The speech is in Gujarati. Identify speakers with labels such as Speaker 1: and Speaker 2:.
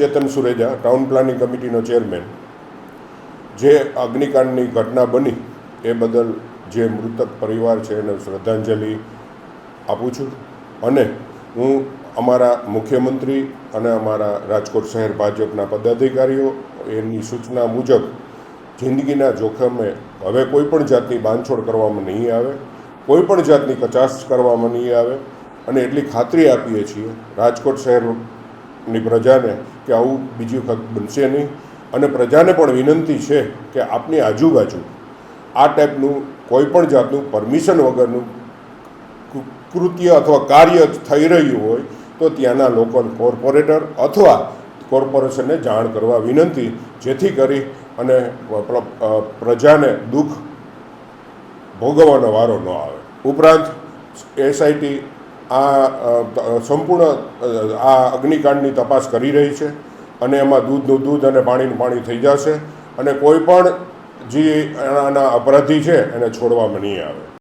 Speaker 1: ચેતન સુરેજા, ટાઉન પ્લાનિંગ કમિટીનો ચેરમેન, જે અગ્નિકાંડની ઘટના બની એ બદલ જે મૃતક પરિવાર છે એને શ્રદ્ધાંજલિ આપું છું. અને હું અમારા મુખ્યમંત્રી અને અમારા રાજકોટ શહેર ભાજપના પદાધિકારીઓ એની સૂચના મુજબ જિંદગીના જોખમે હવે કોઈ પણ જાતની બાંધછોડ કરવામાં નહીં આવે, કોઈ પણ જાતની કચાશ કરવામાં નહીં આવે અને એટલી ખાતરી આપીએ છીએ રાજકોટ શહેરની પ્રજાને કે આવું બીજી વખત બનશે નહીં. અને પ્રજાને પણ વિનંતી છે કે આપની આજુબાજુ આ ટાઈપનું કોઈ પણ જાતનું પરમિશન વગરનું કૃત્ય અથવા કાર્ય થઈ રહ્યું હોય તો ત્યાંના લોકલ કોર્પોરેટર અથવા કોર્પોરેશનને જાણ કરવા વિનંતી, જેથી કરી અને પ્રજાને દુઃખ ભોગવવાનો વારો ન આવે. ઉપરાંત એસઆઈટી આ સંપૂર્ણ આ અગ્નિકાંડની તપાસ કરી રહી છે અને એમાં દૂધનું દૂધ અને પાણીનું પાણી થઈ જશે અને કોઈ પણ જે આના અપરાધી છે એને છોડવામાં નહીં આવે.